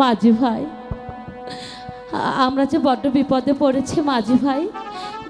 মাঝি ভাই। আমরা যে বড্ড বিপদে পড়েছি মাঝি ভাই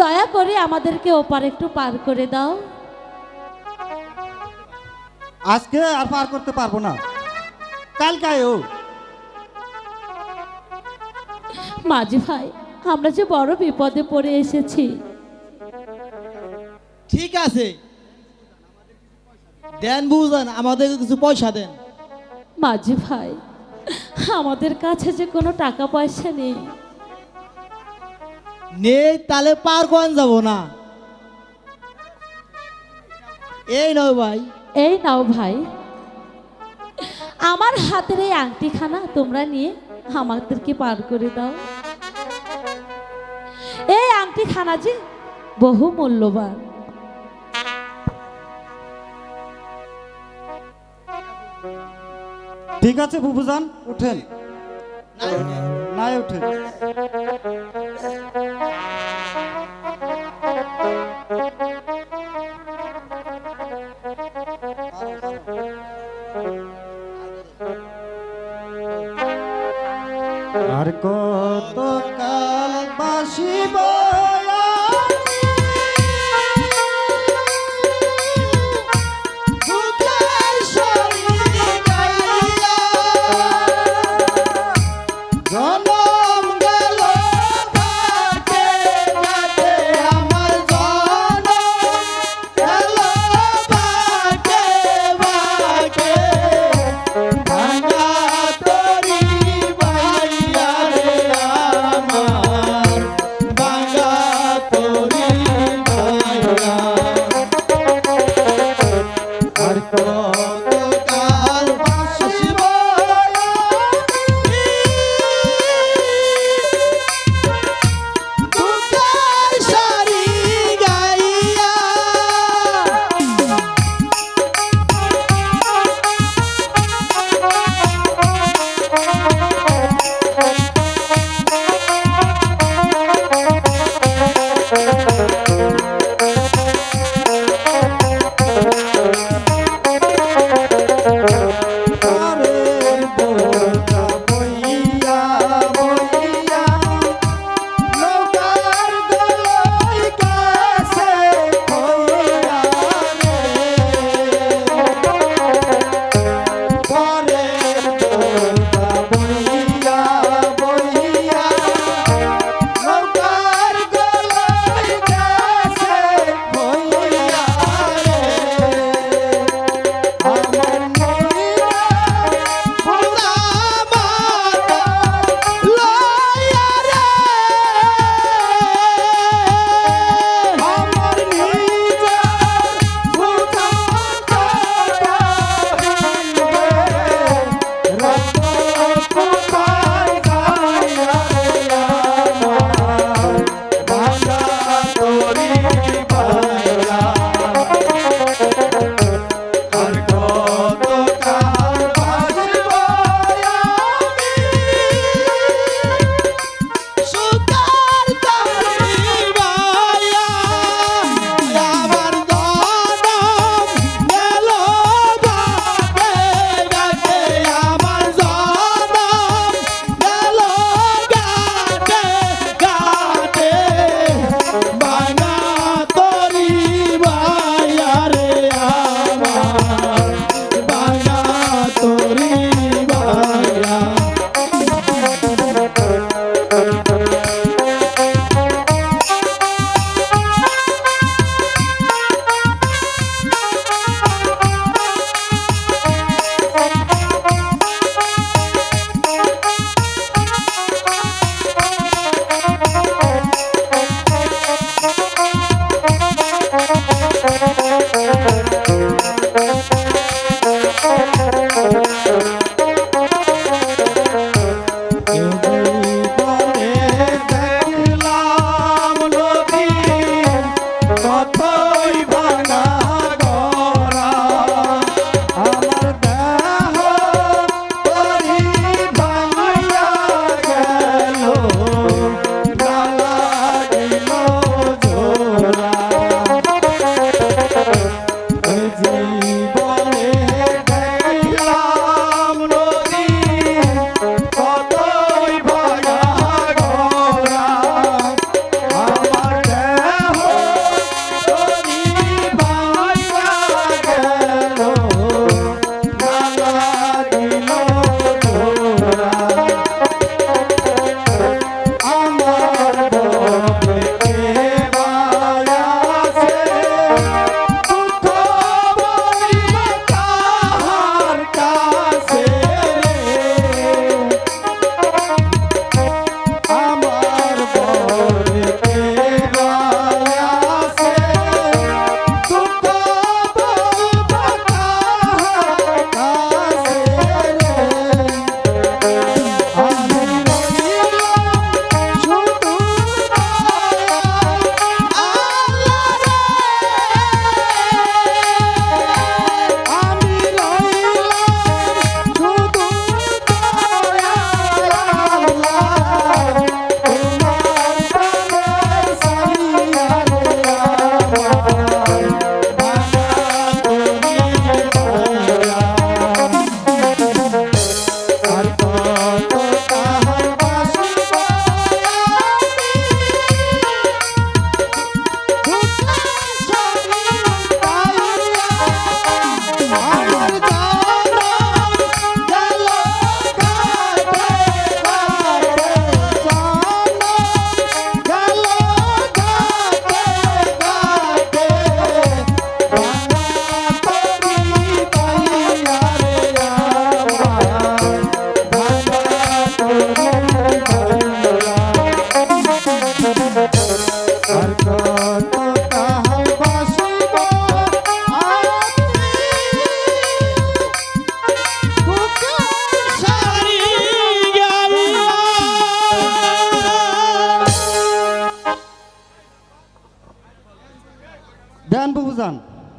দয়া করে আমাদেরকে ওপার একটু পার করে দাও। আজকে আর পার করতে পারব না। কালকে ও মাঝি ভাই আমরা যে বড় বিপদে পড়ে এসেছি। ঠিক আছে। দেন বুঝেন আমাদের কিছু পয়সা দেন। মাঝি ভাই আমাদের কাছে যে কোনো টাকা পয়সা নেই। নেই তাহলে পার করেন যাব না। এই নাও ভাই। এই নাও ভাই। আমার হাতের এই আংটিখানা তোমরা নিয়ে আমাদেরকে পার করে দাও। এই আংটি খানা যে বহু মূল্যবান ঠিক আছে বুবুজান উঠেন। নাই উঠেন।